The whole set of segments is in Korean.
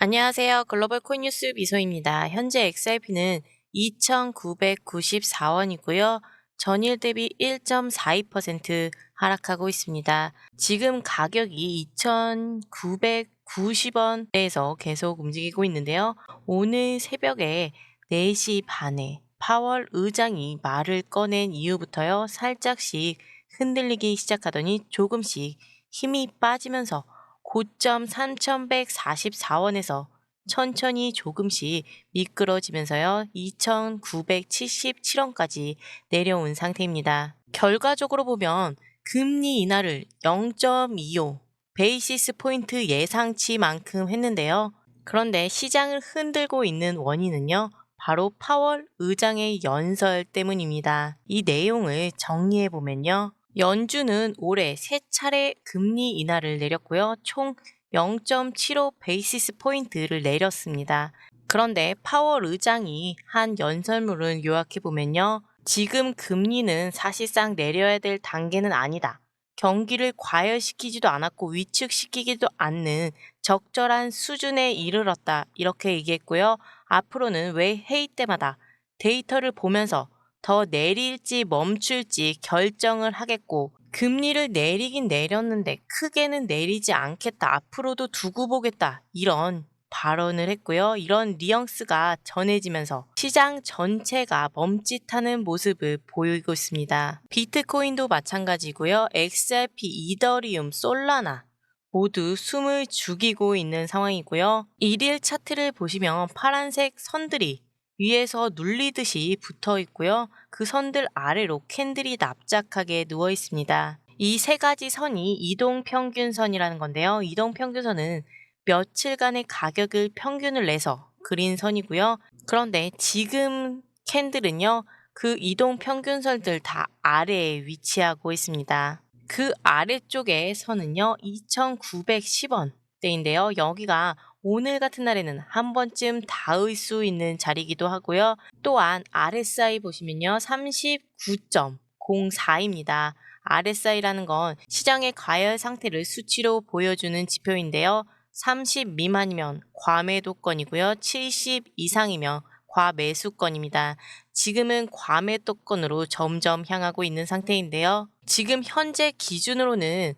안녕하세요. 글로벌 코인 뉴스 미소입니다. 현재 XRP는 2,994원이고요. 전일 대비 1.42% 하락하고 있습니다. 지금 가격이 2,990원대에서 계속 움직이고 있는데요. 오늘 새벽에 4시 반에 파월 의장이 말을 꺼낸 이후부터요. 살짝씩 흔들리기 시작하더니 조금씩 힘이 빠지면서 고점 3,144원에서 천천히 조금씩 미끄러지면서요. 2,977원까지 내려온 상태입니다. 결과적으로 보면 금리 인하를 0.25 베이시스 포인트 예상치만큼 했는데요. 그런데 시장을 흔들고 있는 원인은요. 바로 파월 의장의 연설 때문입니다. 이 내용을 정리해 보면요. 연준은 올해 세 차례 금리 인하를 내렸고요. 총 0.75 베이시스 포인트를 내렸습니다. 그런데 파월 의장이 한 연설문을 요약해 보면요. 지금 금리는 사실상 내려야 될 단계는 아니다. 경기를 과열시키지도 않았고 위축시키기도 않는 적절한 수준에 이르렀다. 이렇게 얘기했고요. 앞으로는 왜 회의 때마다 데이터를 보면서 더 내릴지 멈출지 결정을 하겠고 금리를 내리긴 내렸는데 크게는 내리지 않겠다. 앞으로도 두고 보겠다. 이런 발언을 했고요. 이런 뉘앙스가 전해지면서 시장 전체가 멈칫하는 모습을 보이고 있습니다. 비트코인도 마찬가지고요. XRP, 이더리움, 솔라나 모두 숨을 죽이고 있는 상황이고요. 일일 차트를 보시면 파란색 선들이 위에서 눌리듯이 붙어 있고요. 그 선들 아래로 캔들이 납작하게 누워 있습니다. 이 세 가지 선이 이동 평균선이라는 건데요. 이동 평균선은 며칠간의 가격을 평균을 내서 그린 선이고요. 그런데 지금 캔들은요. 그 이동 평균선들 다 아래에 위치하고 있습니다. 그 아래쪽에 선은요. 2,910원대인데요. 여기가 오늘 같은 날에는 한 번쯤 닿을 수 있는 자리이기도 하고요. 또한 RSI 보시면요. 39.04입니다. RSI라는 건 시장의 과열 상태를 수치로 보여주는 지표인데요. 30 미만이면 과매도권이고요. 70 이상이면 과매수권입니다. 지금은 과매도권으로 점점 향하고 있는 상태인데요. 지금 현재 기준으로는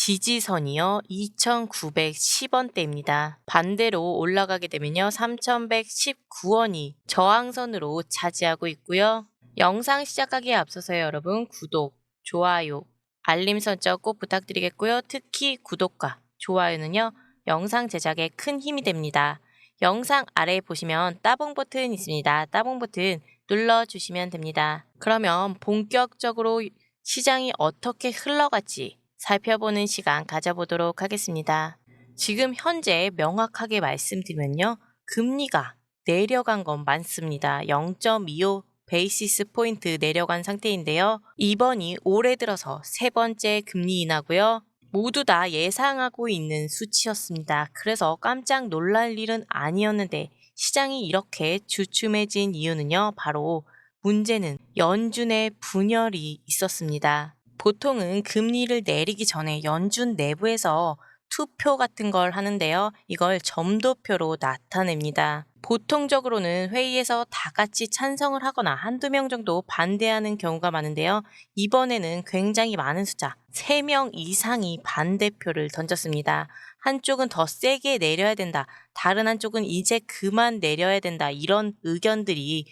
지지선이요 2,910원대입니다. 반대로 올라가게 되면요 3,119원이 저항선으로 차지하고 있고요. 영상 시작하기에 앞서서 여러분 구독, 좋아요, 알림 설정 꼭 부탁드리겠고요. 특히 구독과 좋아요는요 영상 제작에 큰 힘이 됩니다. 영상 아래에 보시면 따봉 버튼 있습니다. 따봉 버튼 눌러주시면 됩니다. 그러면 본격적으로 시장이 어떻게 흘러갈지 살펴보는 시간 가져보도록 하겠습니다. 지금 현재 명확하게 말씀드리면요. 금리가 내려간 건 많습니다. 0.25 베이시스 포인트 내려간 상태인데요. 이번이 올해 들어서 세 번째 금리 인하고요. 모두 다 예상하고 있는 수치였습니다. 그래서 깜짝 놀랄 일은 아니었는데 시장이 이렇게 주춤해진 이유는요. 바로 문제는 연준의 분열이 있었습니다. 보통은 금리를 내리기 전에 연준 내부에서 투표 같은 걸 하는데요. 이걸 점도표로 나타냅니다. 보통적으로는 회의에서 다 같이 찬성을 하거나 한두 명 정도 반대하는 경우가 많은데요. 이번에는 굉장히 많은 숫자, 3명 이상이 반대표를 던졌습니다. 한쪽은 더 세게 내려야 된다. 다른 한쪽은 이제 그만 내려야 된다. 이런 의견들이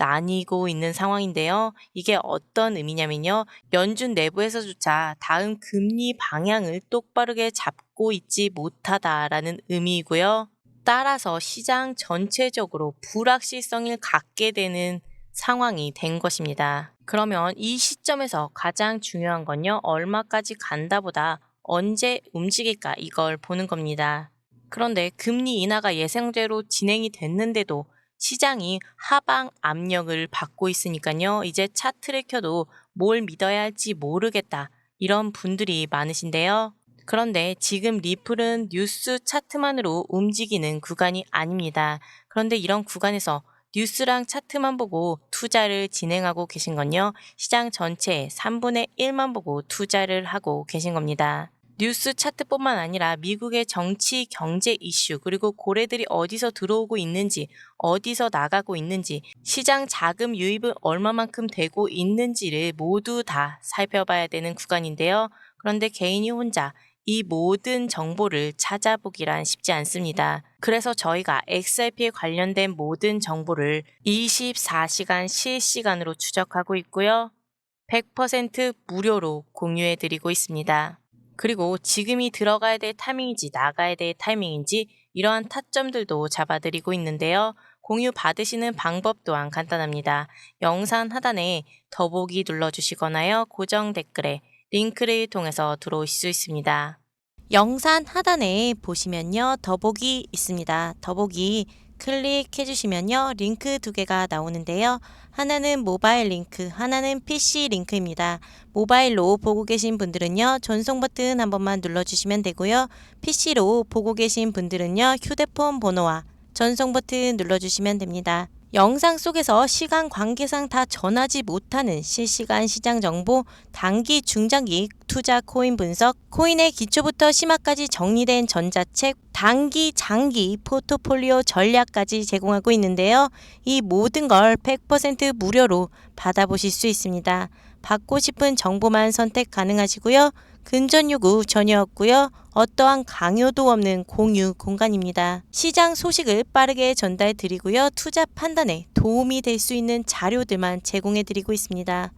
나뉘고 있는 상황인데요. 이게 어떤 의미냐면요. 연준 내부에서조차 다음 금리 방향을 똑바르게 잡고 있지 못하다라는 의미이고요. 따라서 시장 전체적으로 불확실성을 갖게 되는 상황이 된 것입니다. 그러면 이 시점에서 가장 중요한 건요. 얼마까지 간다보다 언제 움직일까 이걸 보는 겁니다. 그런데 금리 인하가 예상대로 진행이 됐는데도 시장이 하방 압력을 받고 있으니까요. 이제 차트를 켜도 뭘 믿어야 할지 모르겠다. 이런 분들이 많으신데요. 그런데 지금 리플은 뉴스 차트만으로 움직이는 구간이 아닙니다. 그런데 이런 구간에서 뉴스랑 차트만 보고 투자를 진행하고 계신 건요. 시장 전체의 3분의 1만 보고 투자를 하고 계신 겁니다. 뉴스 차트뿐만 아니라 미국의 정치, 경제 이슈, 그리고 고래들이 어디서 들어오고 있는지, 어디서 나가고 있는지, 시장 자금 유입은 얼마만큼 되고 있는지를 모두 다 살펴봐야 되는 구간인데요. 그런데 개인이 혼자 이 모든 정보를 찾아보기란 쉽지 않습니다. 그래서 저희가 XRP에 관련된 모든 정보를 24시간 실시간으로 추적하고 있고요. 100% 무료로 공유해 드리고 있습니다. 그리고 지금이 들어가야 될 타이밍인지 나가야 될 타이밍인지 이러한 타점들도 잡아드리고 있는데요. 공유 받으시는 방법 또한 간단합니다. 영상 하단에 더보기 눌러주시거나요. 고정 댓글에 링크를 통해서 들어오실 수 있습니다. 영상 하단에 보시면요. 더보기 있습니다. 더보기 클릭해 주시면요. 링크 두 개가 나오는데요. 하나는 모바일 링크, 하나는 PC 링크입니다. 모바일로 보고 계신 분들은요. 전송 버튼 한 번만 눌러주시면 되고요. PC로 보고 계신 분들은요. 휴대폰 번호와 전송 버튼 눌러주시면 됩니다. 영상 속에서 시간 관계상 다 전하지 못하는 실시간 시장 정보, 단기, 중장기 투자 코인 분석, 코인의 기초부터 심화까지 정리된 전자책, 단기, 장기 포트폴리오 전략까지 제공하고 있는데요. 이 모든 걸 100% 무료로 받아보실 수 있습니다. 받고 싶은 정보만 선택 가능하시고요. 근전 요구 전혀 없고요. 어떠한 강요도 없는 공유 공간입니다. 시장 소식을 빠르게 전달 드리고요. 투자 판단에 도움이 될 수 있는 자료들만 제공해 드리고 있습니다.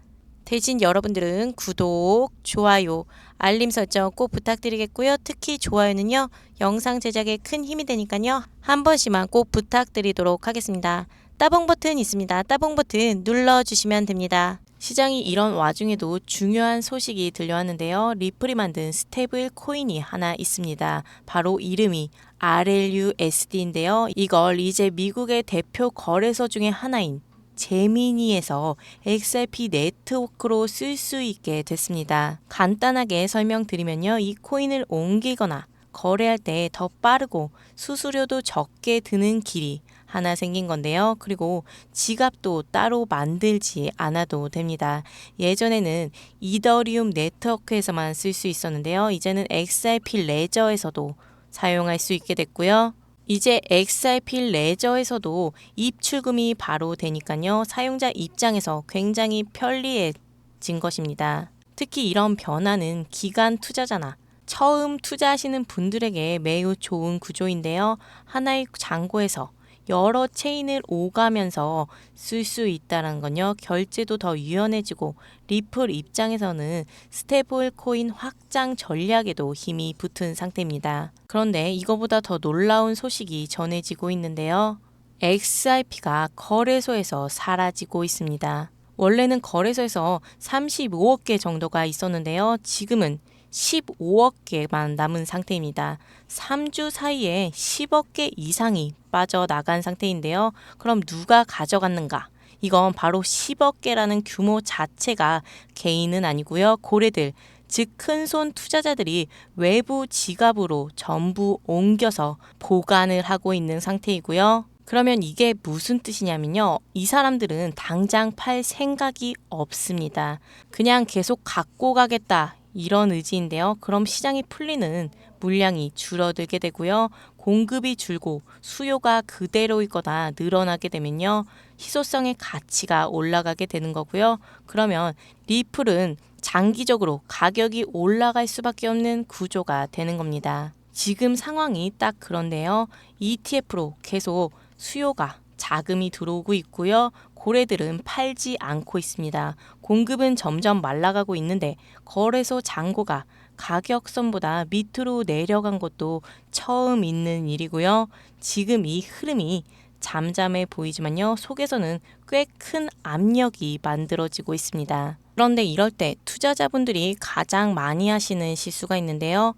대신 여러분들은 구독, 좋아요, 알림 설정 꼭 부탁드리겠고요. 특히 좋아요는요. 영상 제작에 큰 힘이 되니까요. 한 번씩만 꼭 부탁드리도록 하겠습니다. 따봉 버튼 있습니다. 따봉 버튼 눌러주시면 됩니다. 시장이 이런 와중에도 중요한 소식이 들려왔는데요. 리플이 만든 스테이블 코인이 하나 있습니다. 바로 이름이 RLUSD인데요. 이걸 이제 미국의 대표 거래소 중에 하나인 제미니에서 XRP 네트워크로 쓸 수 있게 됐습니다. 간단하게 설명드리면요. 이 코인을 옮기거나 거래할 때 더 빠르고 수수료도 적게 드는 길이 하나 생긴 건데요. 그리고 지갑도 따로 만들지 않아도 됩니다. 예전에는 이더리움 네트워크에서만 쓸 수 있었는데요. 이제는 XRP 레저에서도 사용할 수 있게 됐고요. 이제 XRP 레저에서도 입출금이 바로 되니까요. 사용자 입장에서 굉장히 편리해진 것입니다. 특히 이런 변화는 기간 투자자나 처음 투자하시는 분들에게 매우 좋은 구조인데요. 하나의 잔고에서 여러 체인을 오가면서 쓸 수 있다는 건요. 결제도 더 유연해지고 리플 입장에서는 스테이블 코인 확장 전략에도 힘이 붙은 상태입니다. 그런데 이거보다 더 놀라운 소식이 전해지고 있는데요. XRP가 거래소에서 사라지고 있습니다. 원래는 거래소에서 35억 개 정도가 있었는데요. 지금은 15억 개만 남은 상태입니다. 3주 사이에 10억 개 이상이 빠져나간 상태인데요. 그럼 누가 가져갔는가? 이건 바로 10억 개라는 규모 자체가 개인은 아니고요. 고래들, 즉 큰손 투자자들이 외부 지갑으로 전부 옮겨서 보관을 하고 있는 상태이고요. 그러면 이게 무슨 뜻이냐면요. 이 사람들은 당장 팔 생각이 없습니다. 그냥 계속 갖고 가겠다. 이런 의지인데요. 그럼 시장이 풀리는 물량이 줄어들게 되고요. 공급이 줄고 수요가 그대로 있거나 늘어나게 되면요. 희소성의 가치가 올라가게 되는 거고요. 그러면 리플은 장기적으로 가격이 올라갈 수밖에 없는 구조가 되는 겁니다. 지금 상황이 딱 그런데요. ETF로 계속 수요가 자금이 들어오고 있고요. 고래들은 팔지 않고 있습니다. 공급은 점점 말라가고 있는데 거래소 잔고가 가격선보다 밑으로 내려간 것도 처음 있는 일이고요. 지금 이 흐름이 잠잠해 보이지만요. 속에서는 꽤 큰 압력이 만들어지고 있습니다. 그런데 이럴 때 투자자분들이 가장 많이 하시는 실수가 있는데요.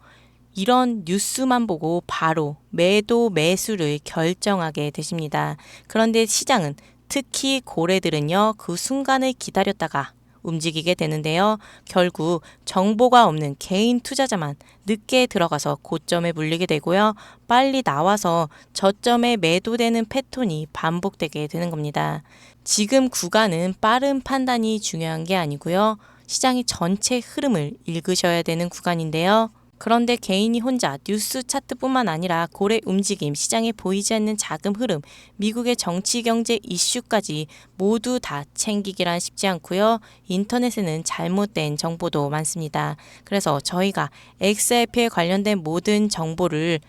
이런 뉴스만 보고 바로 매도 매수를 결정하게 되십니다. 그런데 시장은 특히 고래들은요, 그 순간을 기다렸다가 움직이게 되는데요. 결국 정보가 없는 개인 투자자만 늦게 들어가서 고점에 물리게 되고요. 빨리 나와서 저점에 매도되는 패턴이 반복되게 되는 겁니다. 지금 구간은 빠른 판단이 중요한 게 아니고요. 시장의 전체 흐름을 읽으셔야 되는 구간인데요. 그런데 개인이 혼자 뉴스 차트뿐만 아니라 고래 움직임, 시장에 보이지 않는 자금 흐름, 미국의 정치 경제 이슈까지 모두 다 챙기기란 쉽지 않고요. 인터넷에는 잘못된 정보도 많습니다. 그래서 저희가 XRP에 관련된 모든 정보를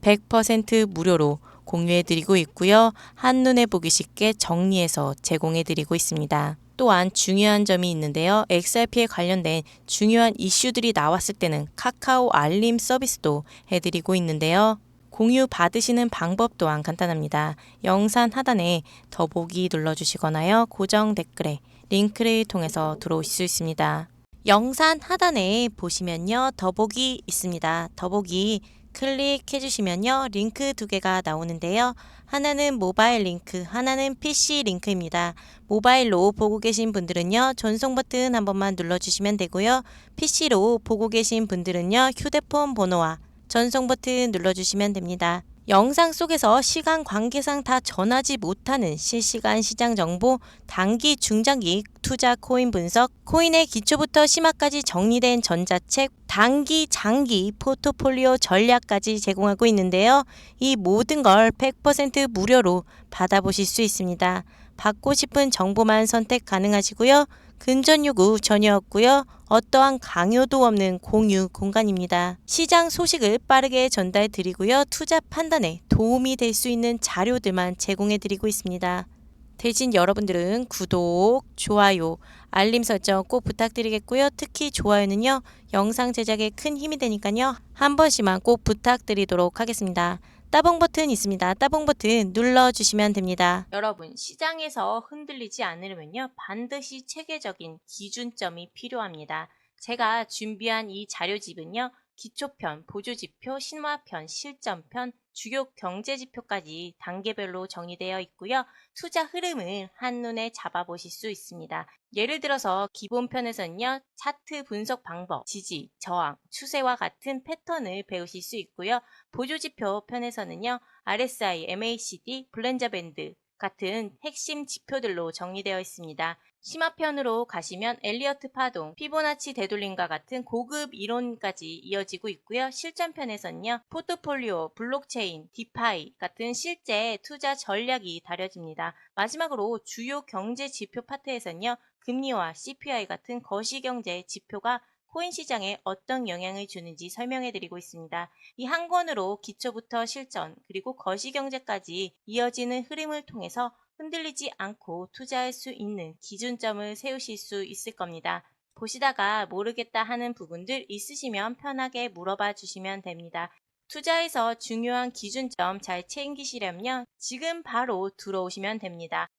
100% 무료로 공유해 드리고 있고요. 한눈에 보기 쉽게 정리해서 제공해 드리고 있습니다. 또한 중요한 점이 있는데요. XRP에 관련된 중요한 이슈들이 나왔을 때는 카카오 알림 서비스도 해드리고 있는데요. 공유 받으시는 방법 또한 간단합니다. 영상 하단에 더보기 눌러주시거나요. 고정 댓글에 링크를 통해서 들어오실 수 있습니다. 영상 하단에 보시면요. 더보기 있습니다. 더보기 클릭해 주시면요. 링크 두 개가 나오는데요. 하나는 모바일 링크, 하나는 PC 링크입니다. 모바일로 보고 계신 분들은요. 전송 버튼 한 번만 눌러주시면 되고요. PC로 보고 계신 분들은요. 휴대폰 번호와 전송 버튼 눌러주시면 됩니다. 영상 속에서 시간 관계상 다 전하지 못하는 실시간 시장 정보, 단기, 중장기 투자 코인 분석, 코인의 기초부터 심화까지 정리된 전자책, 단기, 장기 포트폴리오 전략까지 제공하고 있는데요. 이 모든 걸 100% 무료로 받아보실 수 있습니다. 받고 싶은 정보만 선택 가능하시고요. 근전 요구 전혀 없고요. 어떠한 강요도 없는 공유 공간입니다. 시장 소식을 빠르게 전달 드리고요. 투자 판단에 도움이 될 수 있는 자료들만 제공해 드리고 있습니다. 대신 여러분들은 구독, 좋아요, 알림 설정 꼭 부탁드리겠고요. 특히 좋아요는요. 영상 제작에 큰 힘이 되니까요. 한 번씩만 꼭 부탁드리도록 하겠습니다. 따봉 버튼 있습니다. 따봉 버튼 눌러주시면 됩니다. 여러분, 시장에서 흔들리지 않으려면요. 반드시 체계적인 기준점이 필요합니다. 제가 준비한 이 자료집은요. 기초편, 보조지표, 신화편, 실전편, 주요 경제 지표까지 단계별로 정의되어 있고요. 투자 흐름을 한눈에 잡아보실 수 있습니다. 예를 들어서 기본편에서는요. 차트 분석 방법, 지지, 저항, 추세와 같은 패턴을 배우실 수 있고요. 보조지표 편에서는요. RSI, MACD, 블렌저 밴드 같은 핵심 지표들로 정리되어 있습니다. 심화편으로 가시면 엘리어트 파동, 피보나치 되돌림과 같은 고급 이론까지 이어지고 있고요. 실전편에서는요. 포트폴리오, 블록체인, 디파이 같은 실제 투자 전략이 다뤄집니다. 마지막으로 주요 경제 지표 파트에서는요. 금리와 CPI 같은 거시경제 지표가 코인 시장에 어떤 영향을 주는지 설명해 드리고 있습니다. 이 한 권으로 기초부터 실전, 그리고 거시경제까지 이어지는 흐름을 통해서 흔들리지 않고 투자할 수 있는 기준점을 세우실 수 있을 겁니다. 보시다가 모르겠다 하는 부분들 있으시면 편하게 물어봐 주시면 됩니다. 투자에서 중요한 기준점 잘 챙기시려면 지금 바로 들어오시면 됩니다.